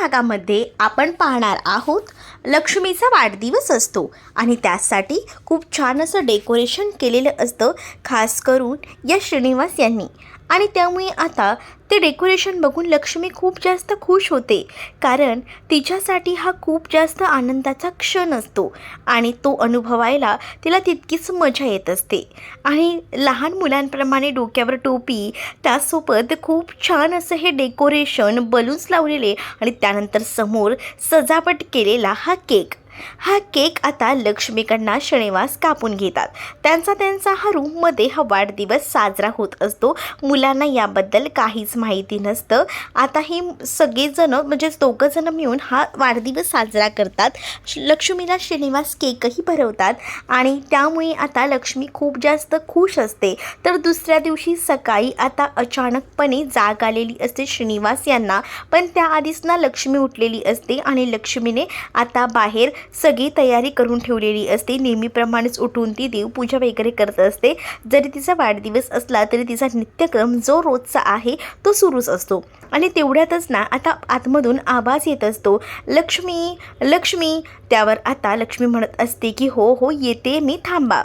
भागामध्ये आपण पाहणार आहोत लक्ष्मीचा वाढदिवस असतो आणि त्यासाठी खूप छान असं डेकोरेशन केलेलं असतं खास करून या श्रीनिवास यांनी. आणि त्यामुळे आता ते डेकोरेशन बघून लक्ष्मी खूप जास्त खुश होते. कारण तिच्यासाठी हा खूप जास्त आनंदाचा क्षण असतो आणि तो अनुभवायला तिला तितकीच मजा येत असते. आणि लहान मुलांप्रमाणे डोक्यावर टोपी त्यासोबत खूप छान असं हे डेकोरेशन बलून्स लावलेले आणि त्यानंतर समोर सजावट केलेला हा केक हा केक आता लक्ष्मीकडनं श्रीनिवास कापून घेतात. त्यांचा त्यांचा हा रूममध्ये हा वाढदिवस साजरा होत असतो. मुलांना याबद्दल काहीच माहिती नसतं. आता हे सगळेजणं म्हणजेच दोघंजणं मिळून हा वाढदिवस साजरा करतात. लक्ष्मीला श्रीनिवास केकही भरवतात आणि त्यामुळे आता लक्ष्मी खूप जास्त खुश असते. तर दुसऱ्या दिवशी सकाळी आता अचानकपणे जाग आलेली असते श्रीनिवास यांना. पण त्याआधीच ना लक्ष्मी उठलेली असते आणि लक्ष्मीने आता बाहेर सगळी तयारी करून ठेवलेली असते. नेहमीप्रमाणेच उठून ती देवपूजा वगैरे करत असते. जरी तिचा वाढदिवस असला तरी तिचा नित्यक्रम जो रोजचा आहे तो सुरूच असतो. आणि तेवढ्यातच ना आता आतमधून आवाज येत असतो. लक्ष्मी लक्ष्मी! त्यावर आता लक्ष्मी म्हणत असते की हो हो येते मी थांबा.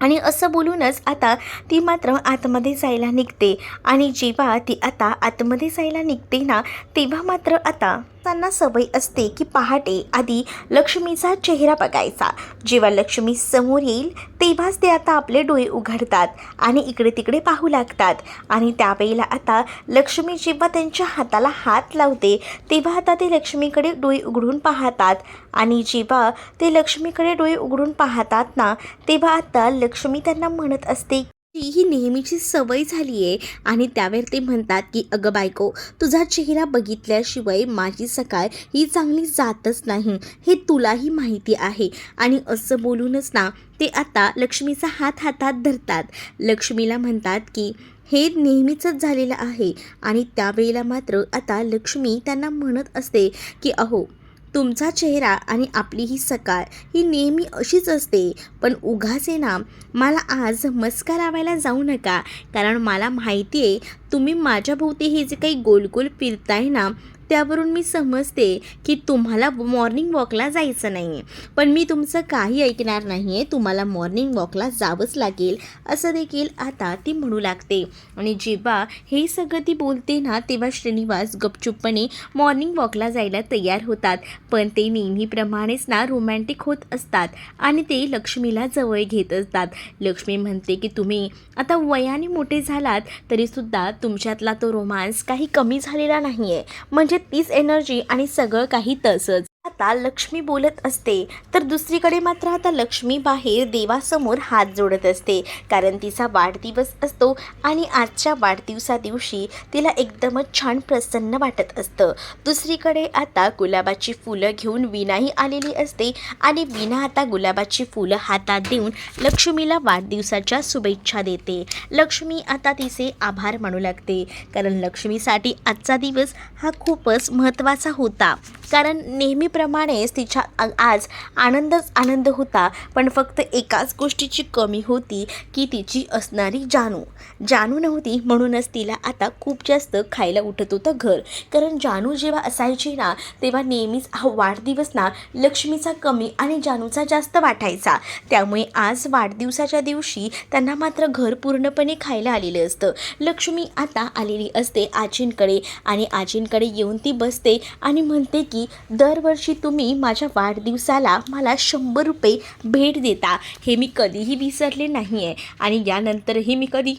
आणि असं बोलूनच आता ती मात्र आतमध्ये जायला निघते. आणि जेव्हा ती आता आतमध्ये जायला निघते ना तेव्हा मात्र आता त्यांना सवय असते की पहाटे आधी लक्ष्मीचा चेहरा बघायचा. जेव्हा लक्ष्मी समोर येईल तेव्हाच ते आता आपले डोळे उघडतात आणि इकडे तिकडे पाहू लागतात. आणि त्यावेळेला आता लक्ष्मी जेव्हा त्यांच्या हाताला हात लावते तेव्हा आता ते लक्ष्मीकडे डोळे उघडून पाहतात. आणि जेव्हा ते लक्ष्मीकडे डोळे उघडून पाहतात ना तेव्हा आता लक्ष्मी त्यांना म्हणत असते ती ही नेहमीची सवय झाली आहे आणि त्यावर ते म्हणतात की अगं बायको तुझा चेहरा बघितल्याशिवाय माझी सकाळ ही चांगली जातच नाही. हे तुलाही माहिती आहे. आणि असं बोलूनच ना ते आता लक्ष्मीचा हात हातात धरतात. लक्ष्मीला म्हणतात की हे नेहमीचंच झालेलं आहे. आणि त्यावेळेला मात्र आता लक्ष्मी त्यांना म्हणत असते की अहो तुमचा चेहरा आणि आपली ही सकाळ ही नेहमी अशीच असते. पण उगाचे ना मला आज मस्का लावायला जाऊ नका. कारण मला माहिती आहे तुम्ही माझ्याभोवती हे जे काही गोल गोल फिरताय ना त्यावरून मी समजते की तुम्हाला मॉर्निंग वॉकला जायचं नाही आहे पण मी तुमचं काही ऐकणार नाही आहे तुम्हाला मॉर्निंग वॉकला जावंच लागेल. असं देखील आता ती म्हणू लागते. आणि जेव्हा हे सगळं ती बोलते ना तेव्हा श्रीनिवास गपचूपपणे मॉर्निंग वॉकला जायला तयार होतात. पण ते नेहमीप्रमाणेच ना रोमॅन्टिक होत असतात आणि ते लक्ष्मीला जवळ घेत असतात. लक्ष्मी म्हणते की तुम्ही आता वयाने मोठे झालात तरीसुद्धा तुमच्यातला तो रोमांस काही कमी झालेला नाही आहे म्हणजे म्हणजे तीच एनर्जी आणि सगळं काही तसंच. आता लक्ष्मी बोलत असते. तर दुसरीकडे मात्र आता लक्ष्मी बाहेर देवासमोर हात जोडत असते. कारण तिचा वाढदिवस असतो आणि आजच्या वाढदिवसा दिवशी तिला एकदमच छान प्रसन्न वाटत असतं. दुसरीकडे आता गुलाबाची फुलं घेऊन विनाही आलेली असते आणि विना आता गुलाबाची फुलं हातात देऊन लक्ष्मीला वाढदिवसाच्या शुभेच्छा देते. लक्ष्मी आता तिचे आभार मानू लागते. कारण लक्ष्मीसाठी आजचा दिवस हा खूपच महत्त्वाचा होता. कारण नेहमीप्रमाणेच तिच्या आज आनंदच आनंद होता पण फक्त एकाच गोष्टीची कमी होती की तिची असणारी जानू. जानू नव्हती म्हणूनच तिला आता खूप जास्त खायला उठत होतं घर. कारण जानू जेव्हा असायची ना तेव्हा नेहमीच हा वाढदिवस ना लक्ष्मीचा कमी आणि जानूचा जास्त वाटायचा. त्यामुळे आज वाढदिवसाच्या दिवशी त्यांना मात्र घर पूर्णपणे खायला आलेलं असतं. लक्ष्मी आता आलेली असते आजींकडे आणि आजींकडे येऊन ती बसते आणि म्हणते की दरवर्षी तुम्ही माझ्या वाढदिवसाला मला शंभर रुपये भेट देता. हे मी कधीही विसरले नाही आहे आणि यानंतरही मी कधी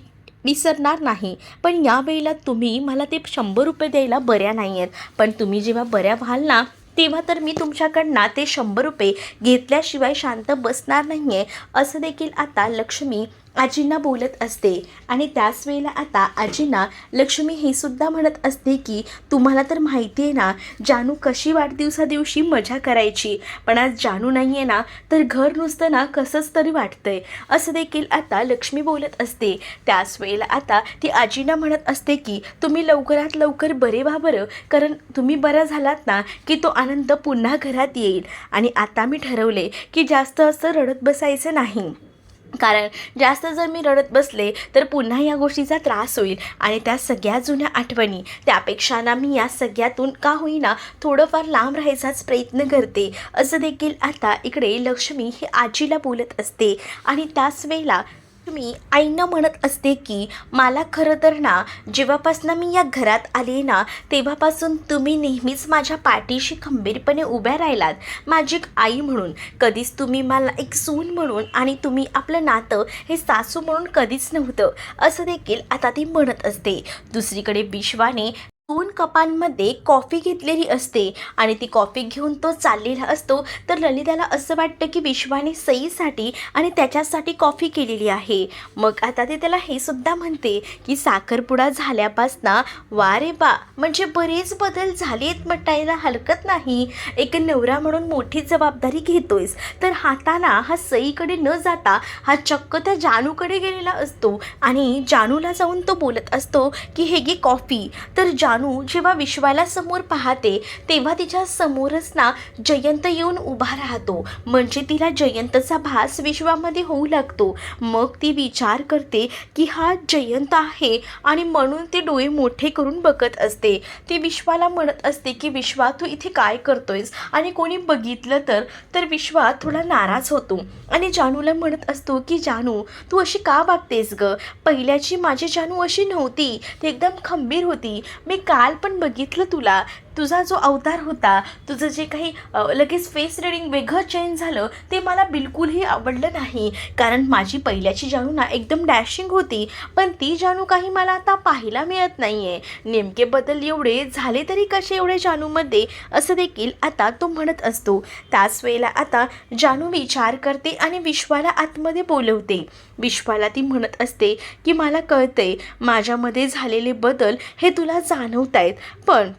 विसरणार नाही. पण यावेळेला तुम्ही मला ते शंभर रुपये द्यायला बऱ्या नाही आहेत पण तुम्ही जेव्हा बऱ्या व्हाल ना तेव्हा तर मी तुमच्याकडनं ते शंभर रुपये घेतल्याशिवाय शांत बसणार नाही आहे असं देखील आता लक्ष्मी आजींना बोलत असते. आणि त्याच वेळेला आता आजींना लक्ष्मी हे सुद्धा म्हणत असते की तुम्हाला तर माहिती आहे ना जानू कशी वाढदिवसा दिवशी मजा करायची. पण आज जानू नाही आहे ना तर घर नुसतं ना कसंच तरी वाटतंय. असं देखील आता लक्ष्मी बोलत असते. त्याच वेळेला आता ती आजींना म्हणत असते की तुम्ही लवकरात लवकर बरे व्हा बरं. कारण तुम्ही बरा झालात ना की तो आनंद पुन्हा घरात येईल. आणि आता मी ठरवले की जास्त असं रडत बसायचं नाही. कारण जास्त जर मी रडत बसले तर पुन्हा या गोष्टीचा त्रास होईल. आणि त्या सगळ्या जुन्या आठवणी त्यापेक्षा ना मी या सगळ्यातून का होईना थोडंफार लांब राहायचाच प्रयत्न करते. असं देखील आता इकडे लक्ष्मी ही आजीला बोलत असते. आणि त्याच वेळेला मी आईनं म्हणत असते की मला खरं तर ना जेव्हापासनं मी या घरात आले ना तेव्हापासून तुम्ही नेहमीच माझ्या पाठीशी खंबीरपणे उभ्या राहिलात. माझी एक आई म्हणून. कधीच तुम्ही मला एक सून म्हणून आणि तुम्ही आपलं नातं हे सासू म्हणून कधीच नव्हतं. असं देखील आता ती म्हणत असते. दुसरीकडे विश्वाने दोन कपांमध्ये कॉफी घेतलेली असते आणि ती कॉफी घेऊन तो चाललेला असतो. तर ललिताला असं वाटतं की विश्वाने सईसाठी आणि त्याच्यासाठी कॉफी केलेली आहे. मग आता ते त्याला हे सुद्धा म्हणते की साखरपुडा झाल्यापासनं वा रे बा म्हणजे बरेच बदल झालेत म्हटायला हरकत नाही. एक नवरा म्हणून मोठी जबाबदारी घेतोयस. तर हाताला हा सईकडे न जाता हा चक्क त्या जानूकडे गेलेला असतो आणि जानूला जाऊन तो बोलत असतो की हे गे कॉफी. तर जानू जानू जेव्हा विश्वाला समोर पाहते तेव्हा तिच्या समोरच ना जयंत येऊन उभा राहतो. म्हणजे तिला जयंतचा भास विश्वामध्ये होऊ लागतो. मग ती विचार करते की हा जयंत आहे आणि म्हणून ती डोळे मोठे करून बघत असते. ती विश्वाला म्हणत असते की विश्वा तू इथे काय करतोयस? आणि कोणी बघितलं तर? तर विश्वा थोडा नाराज होतो. आणि जानूला म्हणत असतो की जानू तू अशी का वागतेस ग? पहिल्याची माझी जानू अशी नव्हती. ती एकदम खंबीर होती. मी काल पण बघितलं तुला. तुझा जो अवतार होता तुझं जे काही लगेच फेस रिडिंग वेगळं चेंज झालं ते मला बिलकुलही आवडलं नाही. कारण माझी पहिल्याची जानू ना एकदम डॅशिंग होती पण ती जानू काही मला आता पाहायला मिळत नाही आहे नेमके बदल एवढे झाले तरी कसे एवढे जानूमध्ये असं देखील आता तो म्हणत असतो. त्याच वेळेला आता जानू विचार करते आणि विश्वाला आतमध्ये बोलवते. विश्वाला ती म्हणत असते की मला कळतंय माझ्यामध्ये झालेले बदल हे तुला जाणवत आहेत पण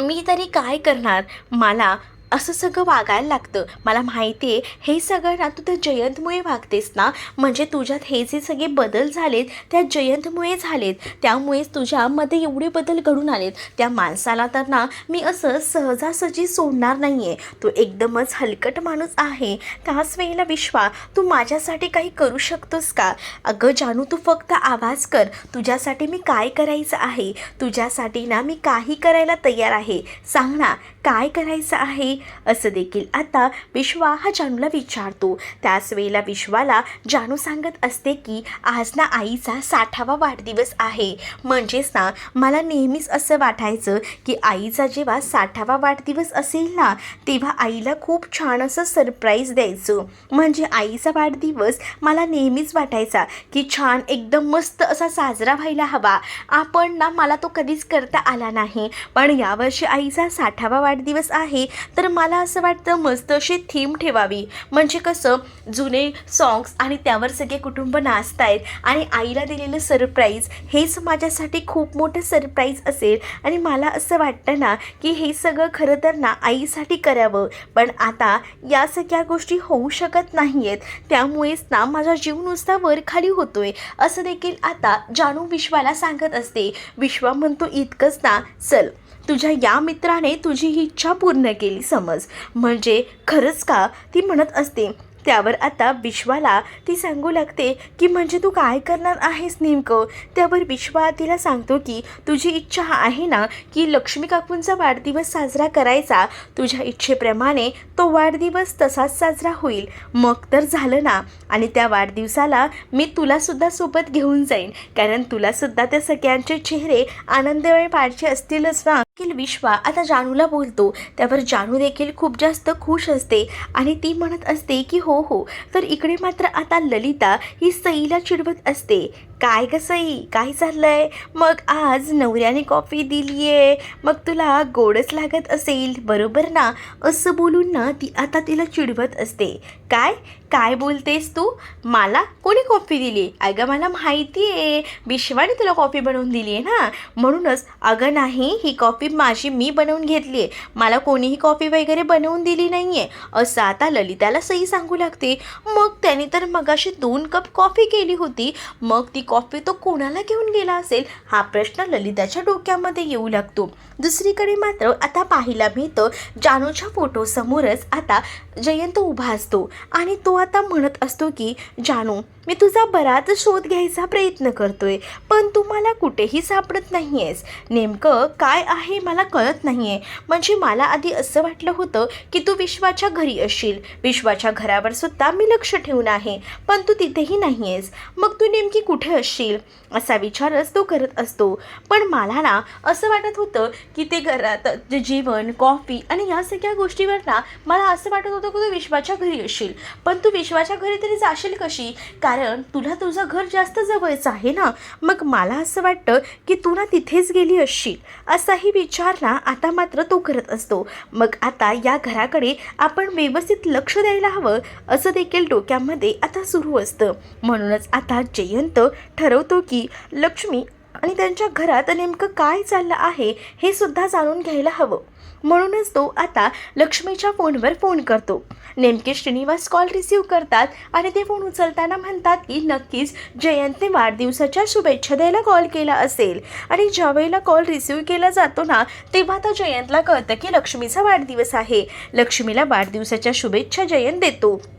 मी तरी काय करणार? मला असं सगळं वागायला लागतं. मला माहिती आहे हे सगळं ना तू त्या जयंतमुळे वागतेस ना म्हणजे तुझ्यात हे जे सगळे बदल झालेत त्या जयंतमुळे झालेत. त्यामुळेच तुझ्यामध्ये एवढे बदल घडून आलेत. त्या माणसाला तर ना मी असं सहजासहजी सोडणार नाही आहे तू एकदमच हलकट माणूस आहे. त्याच वेळेला विश्वा तू माझ्यासाठी काही करू शकतोस का? अगं जानू तू फक्त आवाज कर. तुझ्यासाठी मी काय करायचं आहे? तुझ्यासाठी ना मी काही करायला तयार आहे. सांग ना काय करायचं आहे? असं देखील आता विश्वा हा जानूला विचारतो. त्याच वेळेला विश्वाला जानू सांगत असते की आज ना आईचा साठावा वाढदिवस आहे. म्हणजेच ना मला नेहमीच असं वाटायचं की आईचा जेव्हा साठावा वाढदिवस असेल ना तेव्हा आईला खूप छान असं सरप्राईज द्यायचं. म्हणजे आईचा वाढदिवस मला नेहमीच वाटायचा की छान एकदम मस्त असा साजरा व्हायला हवा. आपण ना मला तो कधीच करता आला नाही. पण यावर्षी आईचा साठावा वाढ वाढदिवस आहे तर मला असं वाटतं मस्त अशी थीम ठेवावी. म्हणजे कसं जुने सॉन्ग्स आणि त्यावर सगळे कुटुंब नाचतायत आणि आईला दिलेलं सरप्राईज हेच माझ्यासाठी खूप मोठं सरप्राईज असेल. आणि मला असं वाटतं ना की हे सगळं खरं तर ना आईसाठी करावं. पण आता या सगळ्या गोष्टी होऊ शकत नाही आहेत त्यामुळेच ना माझा जीव नुसता वर खाली होतोय. असं देखील आता जानू विश्वाला सांगत असते. विश्वा म्हणतो इतकंच ना चल. तुझ्या या मित्राने तुझी ही इच्छा पूर्ण केली समज. म्हणजे खरंच का? ती म्हणत असते. त्यावर आता विश्वाला ती सांगू लागते की म्हणजे तू काय करणार आहेस नेमकं? त्यावर विश्वा तिला सांगतो की तुझी इच्छा आहे ना की लक्ष्मी काकूंचा वाढदिवस साजरा करायचा. तुझ्या इच्छेप्रमाणे तो वाढदिवस तसाच साजरा होईल. मग तर झालं ना. आणि त्या वाढदिवसाला मी तुलासुद्धा सोबत घेऊन जाईन. कारण तुलासुद्धा त्या सगळ्यांचे चेहरे आनंदमय पाडचे असतीलच ना. देखील विश्वा आता जानूला बोलतो. त्यावर जानू देखील खूप जास्त खुश असते आणि ती म्हणत असते की हो हो. तर इकडे मात्र आता ललिता ही सईला चिडवत असते. काय कसंही सई? काय चाललंय मग आज नवऱ्याने कॉफी दिली आहे मग तुला गोडच लागत असेल बरोबर ना? असं बोलून ना ती आता तिला चिडवत असते. काय? काय बोलतेस तू? मला कोणी कॉफी दिली? अगं मला माहिती आहे विश्वाने तुला कॉफी बनवून दिली आहे ना? म्हणूनच अगं नाही ही कॉफी माझी मी बनवून घेतली आहे मला कोणीही कॉफी वगैरे बनवून दिली नाही आहे असं आता ललिताला सही सांगू लागते. मग त्याने तर मगाशी दोन कप कॉफी केली होती. मग ती कॉफी तो कोणाला घेऊन गेला असेल? हा प्रश्न ललिताच्या डोक्यामध्ये येऊ लागतो. दुसरीकडे मात्र आता पाहायला मिळतं जानूच्या फोटोसमोरच आता जयंत उभा असतो. आणि तो आता म्हणत असतो की जानू मी तुझा बराच शोध घ्यायचा प्रयत्न करतोय पण तू मला कुठेही सापडत नाही आहेस नेमकं काय आहे मला कळत नाही आहे म्हणजे मला आधी असं वाटलं होतं की तू विश्वाच्या घरी असशील. विश्वाच्या घरावर सुद्धा मी लक्ष ठेवून आहे पण तू तिथेही नाही आहेस मग तू नेमकी कुठे असशील असा विचारच तो करत असतो. पण मला ना असं वाटत होतं की ते घरात जे जेवण कॉफी आणि या सगळ्या गोष्टीवर ना मला असं वाटत होतं की तू विश्वाच्या घरी असशील. पण तू विश्वाच्या घरी तरी जाशील कशी? कारण तुला तुझं घर जास्त जवळचं आहे ना? मग मला असं वाटतं की तू ना तिथेच गेली असशील असाही विचार ना आता मात्र तो करत असतो. मग आता या घराकडे आपण व्यवस्थित लक्ष द्यायला हवं असं देखील डोक्यामध्ये आता सुरू असतं. म्हणूनच आता जयंत ठरवतो की लक्ष्मी आणि त्यांच्या घरात नेमकं काय चाललं आहे हे सुद्धा जाणून घ्यायला हवं. म्हणूनच तो आता लक्ष्मीच्या फोनवर फोन करतो. नेमके श्रीनिवास कॉल रिसीव करतात आणि ते फोन उचलताना म्हणतात की नक्कीच जयंतने वाढदिवसाच्या शुभेच्छा द्यायला कॉल केला असेल. आणि ज्यावेळेला कॉल रिसीव केला जातो ना तेव्हा आता जयंतला कळतं की लक्ष्मीचा वाढदिवस आहे. लक्ष्मीला वाढदिवसाच्या शुभेच्छा जयंत देतो.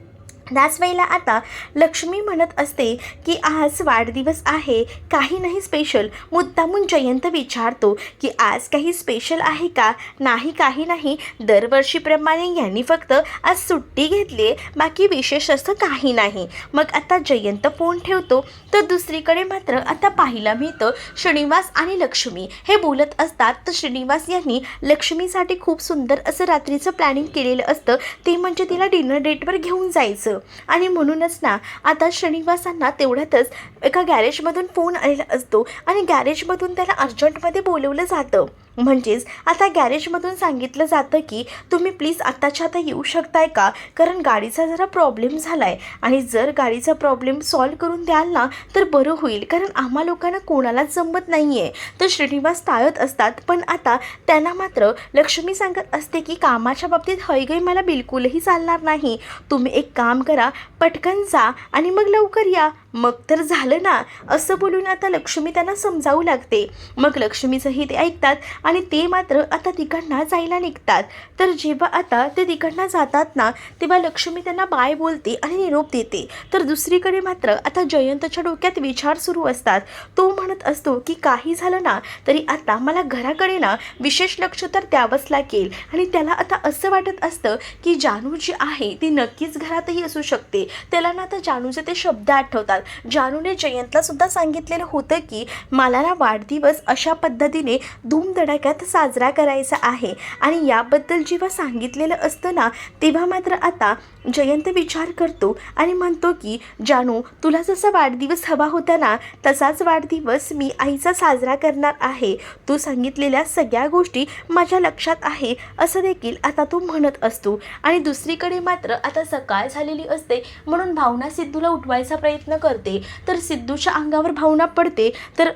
त्याच वेळेला आता लक्ष्मी म्हणत असते की आज वाढदिवस आहे काही नाही स्पेशल मुद्दामून जयंत विचारतो की आज काही स्पेशल आहे का? नाही काही नाही. दरवर्षीप्रमाणे यांनी फक्त आज सुट्टी घेतली आहे बाकी विशेष असं काही नाही. मग आता जयंत फोन ठेवतो. तर दुसरीकडे मात्र आता पाहायला मिळतं श्रीनिवास आणि लक्ष्मी हे बोलत असतात. तर श्रीनिवास यांनी लक्ष्मीसाठी खूप सुंदर असं रात्रीचं प्लॅनिंग केलेलं असतं. ते म्हणजे तिला डिनर डेटवर घेऊन जायचं. आणि म्हणूनच ना आता श्रीनिवासांना तेवढ्यातच एका गॅरेजमधून फोन आलेला असतो. आणि गॅरेजमधून त्याला अर्जंटमध्ये बोलवलं जातं. म्हणजेच आता गॅरेजमधून सांगितलं जातं की तुम्ही प्लीज आत्ताच्या आता येऊ शकताय का? कारण गाडीचा जरा प्रॉब्लेम झाला आहे आणि जर गाडीचा प्रॉब्लेम सॉल्व करून द्याल ना तर बरं होईल. कारण आम्हा लोकांना कोणालाच जमत नाही आहे तर श्रीनिवास टाळत असतात. पण आता त्यांना मात्र लक्ष्मी सांगत असते की कामाच्या बाबतीत हयगय मला बिलकुलही चालणार नाही. तुम्ही एक काम करा पटकन जा आणि मग लवकर या. मग तर झालं ना. असं बोलून आता लक्ष्मी त्यांना समजावू लागते. मग लक्ष्मीचंही ते ऐकतात आणि ते मात्र आता तिकडनं जायला निघतात. तर जेव्हा आता ते तिकडनं जातात ना तेव्हा लक्ष्मी त्यांना बाय बोलते आणि निरोप देते. तर दुसरीकडे मात्र आता जयंतच्या डोक्यात विचार सुरू असतात. तो म्हणत असतो की काही झालं ना तरी आता मला घराकडे ना विशेष लक्ष तर द्यावंच लागेल. आणि त्याला आता असं वाटत असतं की जानू जी आहे ती नक्कीच घरातही असू शकते. त्याला ना आता जानूचे ते शब्द आठवतात. जानूने जयंतला सुद्धा सांगितलेलं होतं की मला ना वाढदिवस अशा पद्धतीने धूमधडाक्यात साजरा करायचा आहे. आणि याबद्दल जेव्हा सांगितलेलं असतं ना तेव्हा मात्र आता जयंत विचार करतो आणि म्हणतो की जानू तुला जसा वाढदिवस हवा होता ना तसाच वाढदिवस मी आईचा साजरा करणार आहे. तू सांगितलेल्या सगळ्या गोष्टी माझ्या लक्षात आहे असं देखील आता तू म्हणत असतो. आणि दुसरीकडे मात्र आता सकाळ झालेली असते म्हणून भावना सिद्धूला उठवायचा प्रयत्न कर करते तर सिद्धूच्या अंगावर भावना पडते तर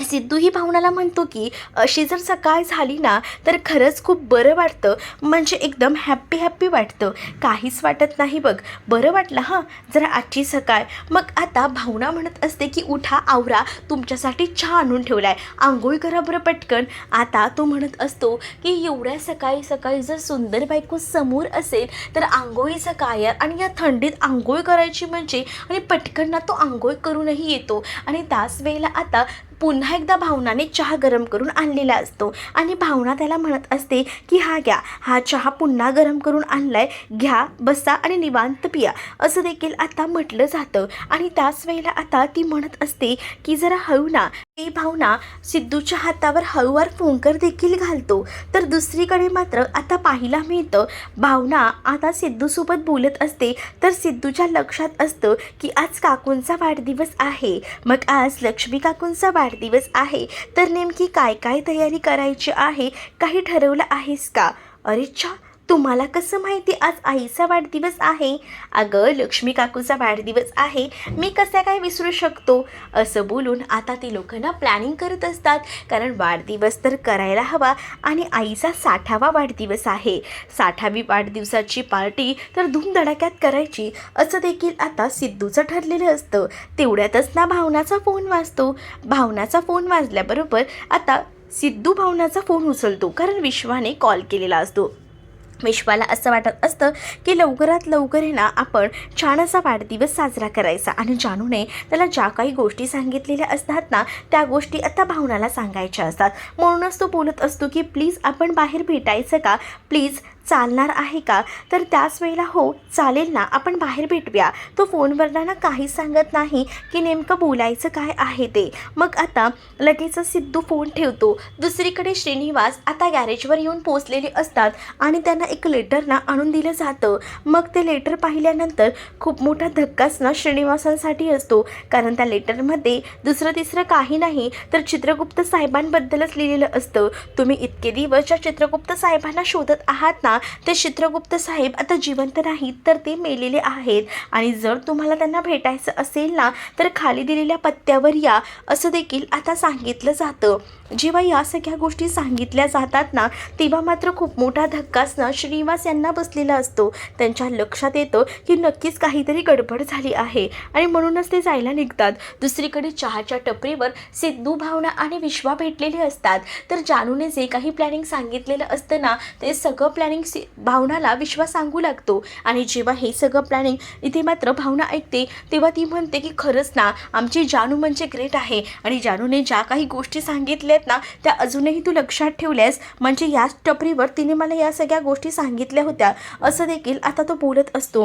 सिद्धू ही भावनाला म्हणतो की अशी जर सकाळ झाली ना तर खरंच खूप बरं वाटतं. म्हणजे एकदम हॅप्पी हॅप्पी वाटतं. काहीच वाटत नाही बघ. बरं वाटलं हां? जरा आजची सकाळ. मग आता भावना म्हणत असते की उठा आवरा. तुमच्यासाठी चहा आणून ठेवला आहे आंघोळ करा बरं पटकन. आता तो म्हणत असतो की एवढ्या सकाळी सकाळी जर सुंदर बायको समोर असेल तर आंघोळीचं काय आणि या थंडीत आंघोळ करायची म्हणजे आणि पटकन ना तो आंघोळ करूनही येतो. आणि त्याच वेळेला आता पुन्हा एकदा भावनाने चहा गरम करून आणलेला असतो. आणि भावना त्याला म्हणत असते की हा घ्या. हा चहा पुन्हा गरम करून आणलाय. घ्या बसा आणि निवांत पिया. असं देखील आता म्हटलं जातं. आणि त्याच वेळेला आता ती म्हणत असते की जरा हळू ना. ती भावना सिद्धूच्या हातावर हळूवार फोंकर देखील घालतो. तर दुसरीकडे मात्र आता पाहायला मिळतं भावना आता सिद्धूसोबत बोलत असते. तर सिद्धूच्या लक्षात असतं की आज काकूंचा वाढदिवस आहे. मग आज लक्ष्मी काकूंचा वाढ वाढदिवस आहे. तर नेमकी काय काय तयारी करायची आहे? काही ठरवलं आहेस का? अरेच्छा तुम्हाला कसं माहिती? आज आईचा वाढदिवस आहे. अगं लक्ष्मी काकूचा वाढदिवस आहे. मी कसं काय विसरू शकतो? असं बोलून आता ती लोकांना प्लॅनिंग करत असतात. कारण वाढदिवस तर करायला हवा आणि आईचा साठावा वाढदिवस आहे. साठावी वाढदिवसाची पार्टी तर धूमधडाक्यात करायची. असं देखील आता सिद्धूचं ठरलेलं असतं. तेवढ्यातच ना भावनाचा फोन वाजतो. भावनाचा फोन वाजल्याबरोबर आता सिद्धू भावनाचा फोन उचलतो. कारण विश्वाने कॉल केलेला असतो. विश्वाला असं वाटत असतं की लवकरात लवकर आहे ना आपण छान असा वाढदिवस साजरा करायचा. आणि जानूने त्याला ज्या काही गोष्टी सांगितलेल्या असतात ना त्या गोष्टी आता भावनाला सांगायच्या असतात. म्हणूनच तो बोलत असतो की प्लीज आपण बाहेर भेटायचं का? प्लीज चालणार आहे का? तर त्याच वेळेला हो चालेल ना. आपण बाहेर भेटूया. तो फोनवरला ना काहीच सांगत नाही की नेमकं बोलायचं काय आहे ते. मग आता लगेचच सिद्धू फोन ठेवतो. दुसरीकडे श्रीनिवास आता गॅरेजवर येऊन पोचलेले असतात आणि त्यांना एक लेटर ना आणून दिलं जातं. मग ते लेटर पाहिल्यानंतर खूप मोठा धक्काच ना श्रीनिवासांसाठी असतो. कारण त्या लेटरमध्ये दुसरं तिसरं काही नाही तर चित्रगुप्त साहेबांबद्दलच लिहिलेलं असतं. तुम्ही इतके दिवस ज्या चित्रगुप्त साहेबांना शोधत आहात ना? ते चित्रगुप्त साहेब आता जिवंत नाहीत तर ते मेलेले आहेत. आणि जर तुम्हाला त्यांना भेटायचं असेल ना तर खाली दिलेल्या पत्त्यावर या असं देखील आता सांगितलं जातं. जेव्हा या सगळ्या गोष्टी सांगितल्या जातात ना तेव्हा मात्र खूप मोठा धक्कासनं श्रीनिवास यांना बसलेला असतो. त्यांच्या लक्षात येतं की नक्कीच काहीतरी गडबड झाली आहे. आणि म्हणूनच ते जायला निघतात. दुसरीकडे चहाच्या टपरीवर सिद्धू भावना आणि विश्वा भेटलेले असतात. तर जानूने जे काही प्लॅनिंग सांगितलेलं असतं ना ते सगळं प्लॅनिंग सि भावनाला विश्वास सांगू लागतो. आणि जेव्हा हे सगळं प्लॅनिंग इथे मात्र भावना ऐकते तेव्हा ती म्हणते की खरंच ना आमची जानू म्हणजे ग्रेट आहे. आणि जानूने ज्या काही गोष्टी सांगितल्या आहेत ना त्या अजूनही तू लक्षात ठेवल्यास म्हणजे याच टपरीवर तिने मला या सगळ्या गोष्टी सांगितल्या होत्या. असं देखील आता तो बोलत असतो.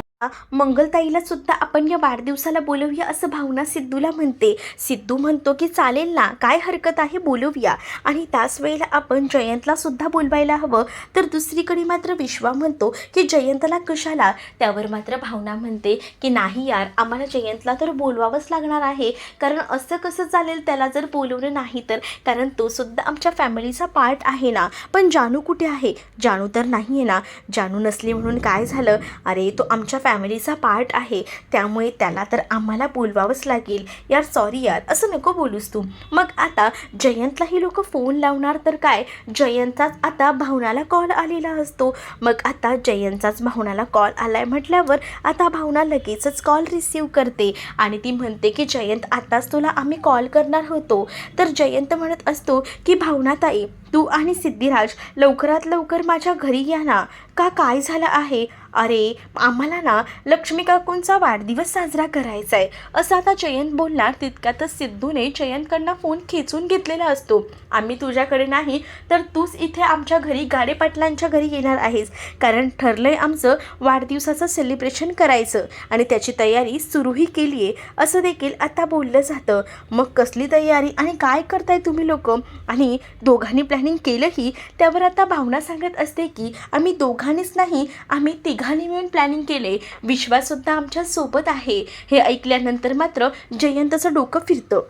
मंगलताईला सुद्धा आपण या वाढदिवसाला बोलवूया असं भावना सिद्धूला म्हणते. सिद्धू म्हणतो की चालेल ना काय हरकत आहे बोलवूया. आणि त्याच वेळेला आपण जयंतला सुद्धा बोलवायला हवं. तर दुसरीकडे मात्र विश्वा म्हणतो की जयंतला कशाला? त्यावर मात्र भावना म्हणते की नाही यार आम्हाला जयंतला तर बोलवावंच लागणार आहे. कारण असं कसं चालेल त्याला जर बोलवलं नाही तर? कारण तो सुद्धा आमच्या फॅमिलीचा पार्ट आहे ना. पण जानू कुठे आहे? जानू तर नाही आहे ना. जानू नसली म्हणून काय झालं? अरे तो आमच्या फॅ फॅमिलीचा पार्ट आहे. त्यामुळे त्याला तर आम्हाला बोलवावंच लागेल. यार सॉरी यार असं नको बोलूस तू. मग आता जयंतला ही लोक फोन लावणार तर काय? जयंतचाच आता भावनाला कॉल आलेला असतो. मग आता जयंतचाच भावनाला कॉल आलाय म्हटल्यावर आता भावना लगेचच कॉल रिसीव करते. आणि ती म्हणते की जयंत आताच तुला आम्ही कॉल करणार होतो. तर जयंत म्हणत असतो की भावनाताई तू आणि सिद्धिराज लवकरात लवकर माझ्या घरी या ना. का काय झालं आहे? अरे आम्हाला ना लक्ष्मी काकूंचा वाढदिवस साजरा करायचा आहे. असं आता जयंत बोलणार तितक्यातच सिद्धूने जयंतकडनं फोन खेचून घेतलेला असतो. आम्ही तुझ्याकडे नाही तर तूच इथे आमच्या घरी गाडे पाटलांच्या घरी येणार आहेस. कारण ठरलं आहे आमचं वाढदिवसाचं सेलिब्रेशन करायचं आणि त्याची तयारी सुरूही केली आहे. असं देखील आता बोललं जातं. मग कसली तयारी आणि काय करताय तुम्ही लोक? आणि दोघांनी प्लॅनिंग केलंही? त्यावर आता भावना सांगत असते की आम्ही दोघांनीच नाही आम्ही तिघांनी मिळून प्लॅनिंग केले. विश्वाससुद्धा आमच्यासोबत आहे. हे ऐकल्यानंतर मात्र जयंतचं डोकं फिरतं.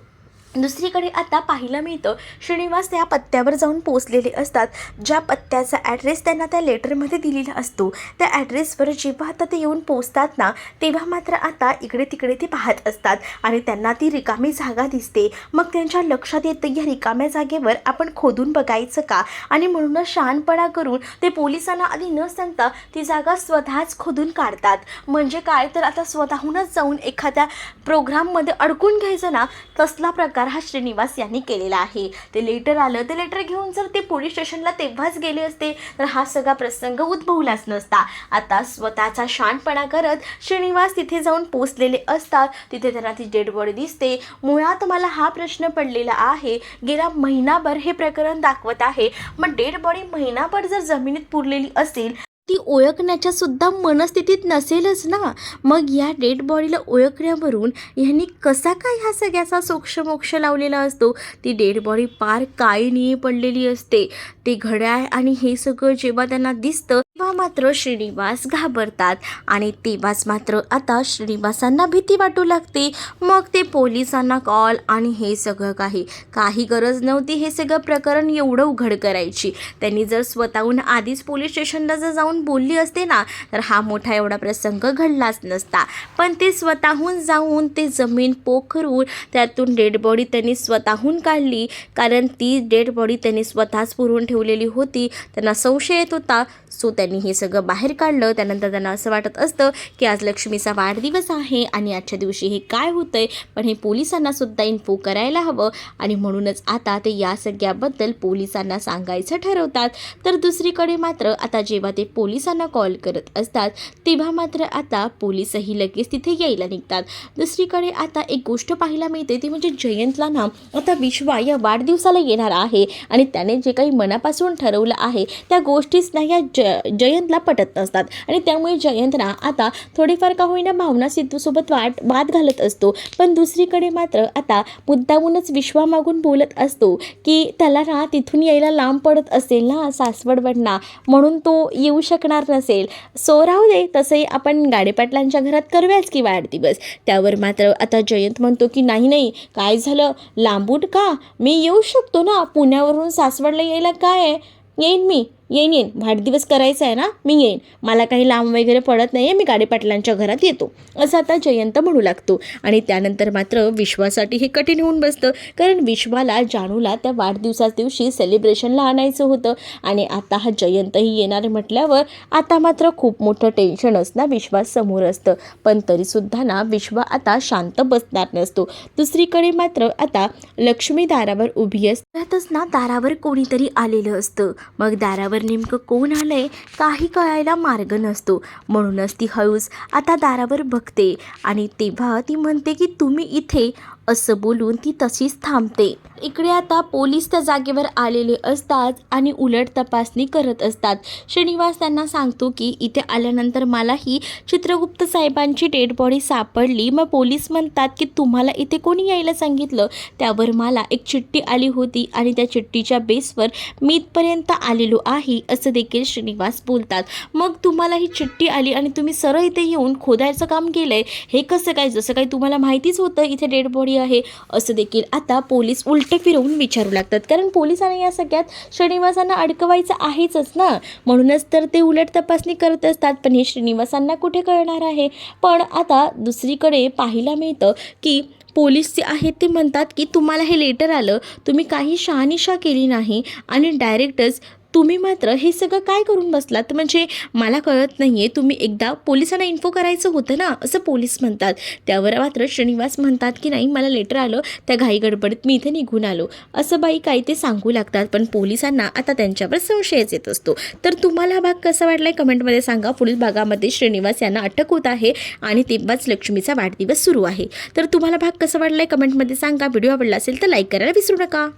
दुसरीकडे आता पाहायला मिळतं श्रीनिवास त्या पत्त्यावर जाऊन पोचलेले असतात. ज्या पत्त्याचा ॲड्रेस त्यांना त्या लेटरमध्ये दिलेला असतो. त्या ॲड्रेसवर जेव्हा आता ते येऊन पोचतात ना तेव्हा मात्र आता इकडे तिकडे ते पाहत असतात आणि त्यांना ती रिकामी जागा दिसते. मग त्यांच्या लक्षात येतं या रिकाम्या जागेवर आपण खोदून बघायचं का? आणि म्हणूनच शहाणपणा करून ते पोलिसांना आधी न सांगता ती जागा स्वतःच खोदून काढतात. म्हणजे काय? तर आता स्वतःहूनच जाऊन एखाद्या प्रोग्राममध्ये अडकून घ्यायचं ना तसला प्रकार हा श्रीनिवास यांनी केलेला आहे. ते लेटर आलं. ते लेटर घेऊन जर ते पोलीस स्टेशनला तेव्हाच गेले असते तर हा सगळा प्रसंग उद्भवलाच नसता. आता स्वतःचा शानपणा करत श्रीनिवास तिथे जाऊन पोचलेले असतात. तिथे त्यांना ती डेड बॉडी दिसते. मुळात मला हा प्रश्न पडलेला आहे गेला महिनाभर हे प्रकरण दाखवत आहे. मग डेड बॉडी महिनाभर जर जमिनीत पुरलेली असेल ती ओळखण्याच्या सुद्धा मनस्थितीत नसेलच ना? मग या डेड बॉडीला ओळखण्यावरून ह्यांनी कसा काय ह्या सगळ्याचा सोक्षमोक्ष लावलेला असतो? ती डेड बॉडी पार काळी निये पडलेली असते. ते घड्याळ आणि हे सगळं जेव्हा त्यांना दिसतं मात्र श्रीनिवास घाबरतात आणि तेव्हाच मात्र आता श्रीनिवासांना भीती वाटू लागते. मग ते पोलिसांना कॉल आणि हे सगळं काही. काही गरज नव्हती हे सगळं प्रकरण एवढं उघड करायची. त्यांनी जर स्वतःहून आधीच पोलीस स्टेशनला जर जाऊन बोलली असते ना तर हा मोठा एवढा प्रसंग घडलाच नसता. पण ते स्वतःहून जाऊन ते जमीन पोखरून त्यातून डेड बॉडी त्यांनी स्वतःहून काढली. कारण ती डेड बॉडी त्यांनी स्वतःच पुरवून ठेवलेली होती. त्यांना संशय येत होता. सो त्यांनी हे सगळं बाहेर काढलं. त्यानंतर त्यांना असं वाटत असतं की आज लक्ष्मीचा वाढदिवस आहे आणि आजच्या दिवशी हे काय होतं आहे पण हे पोलिसांना सुद्धा इन्फो करायला हवं आणि म्हणूनच आता ते या सगळ्याबद्दल पोलिसांना सांगायचं ठरवतात. तर दुसरीकडे मात्र आता जेव्हा ते पोलिसांना कॉल करत असतात तेव्हा मात्र आता पोलीसही लगेच तिथे यायला निघतात. दुसरीकडे आता एक गोष्ट पाहायला मिळते ती म्हणजे जयंतला ना आता विश्वा या वाढदिवसाला येणार आहे आणि त्याने जे काही मनापासून ठरवलं आहे त्या गोष्टीच ना या ज ज जयंतला पटत नसतात. आणि त्यामुळे जयंत ना आता थोडीफार का होईना भावना सिद्धूसोबत वाट वाद घालत असतो. पण दुसरीकडे मात्र आता मुद्दामूनच विश्वामागून बोलत असतो की त्याला ना तिथून यायला लांब पडत असेल ना सासवडवडना म्हणून तो येऊ शकणार नसेल. सो राहू दे तसंही आपण गाडेपाटलांच्या घरात करूयाच की वाढदिवस. त्यावर मात्र आता जयंत म्हणतो की नाही नाही काय झालं? लांबूट का? मी येऊ शकतो ना? पुण्यावरून सासवडला यायला काय? आहे येईन मी. येईन येईन. वाढदिवस करायचा आहे ना मी येईन. मला काही लांब वगैरे पडत नाही आहे मी गाडेपाटलांच्या घरात येतो. असं आता जयंत म्हणू लागतो. आणि त्यानंतर मात्र विश्वासाठी हे कठीण होऊन बसतं. कारण विश्वाला जानूला त्या वाढदिवसाच दिवशी सेलिब्रेशनला आणायचं होतं. आणि आता हा जयंतही येणार म्हटल्यावर आता मात्र खूप मोठं टेन्शन असणार विश्वास समोर असतं. पण तरीसुद्धा ना विश्वा आता शांत बसणार नसतो. दुसरीकडे मात्र आता लक्ष्मी दारावर उभी असतातच ना दारावर कोणीतरी आलेलं असतं. मग दारावर नेमकं कोण आलंय काही कळायला मार्ग नसतो. म्हणूनच ती हळूच आता दारावर बघते आणि तेव्हा ती म्हणते की तुम्ही इथे असं बोलून ती तशीच थांबते. इकडे आता पोलीस त्या जागेवर आलेले असतात आणि उलट तपासणी करत असतात. श्रीनिवास त्यांना सांगतो की इथे आल्यानंतर मलाही चित्रगुप्त साहेबांची डेड बॉडी सापडली. मग पोलीस म्हणतात की तुम्हाला इथे कोणी यायला सांगितलं? त्यावर मला एक चिठ्ठी आली होती आणि त्या चिठ्ठीच्या बेसवर मी इथपर्यंत आलेलो आहे असं देखील श्रीनिवास बोलतात. मग तुम्हाला ही चिठ्ठी आली आणि तुम्ही सरळ इथे येऊन खोदायचं काम केलंय? हे कसं काय? जसं काही तुम्हाला माहितीच होतं इथे डेड बॉडी आहे. असं देखील आता पोलीस उलटे फिरवून विचारू लागतात. कारण पोलिसांना या सगळ्यात श्रीनिवासांना अडकवायचं आहेच ना. म्हणूनच तर ते उलट तपासणी करत असतात पण हे श्रीनिवासांना कुठे कळणार आहे? पण आता दुसरीकडे पाहायला मिळतं की पोलीस जे आहेत ते म्हणतात की तुम्हाला हे लेटर आलं तुम्ही काही शहानिशा केली नाही आणि डायरेक्टच तुम्ही मात्र हे सगळं काय करून बसलात? म्हणजे मला कळत नाही आहे तुम्ही एकदा पोलिसांना इन्फो करायचं होतं ना असं पोलीस म्हणतात. त्यावर मात्र श्रीनिवास म्हणतात की नाही मला लेटर आलं त्या घाई गडबडीत मी इथे निघून आलो. असं बाई काही ते सांगू लागतात पण पोलिसांना आता त्यांच्यावर संशयच येत असतो. तर तुम्हाला हा भाग कसा वाटला आहे कमेंटमध्ये सांगा. पुढील भागामध्ये श्रीनिवास यांना अटक होत आहे आणि तेव्हाच लक्ष्मीचा वाढदिवस सुरू आहे. तर तुम्हाला भाग कसा वाटला आहे कमेंटमध्ये सांगा. व्हिडिओ आवडला असेल तर लाईक करायला विसरू नका.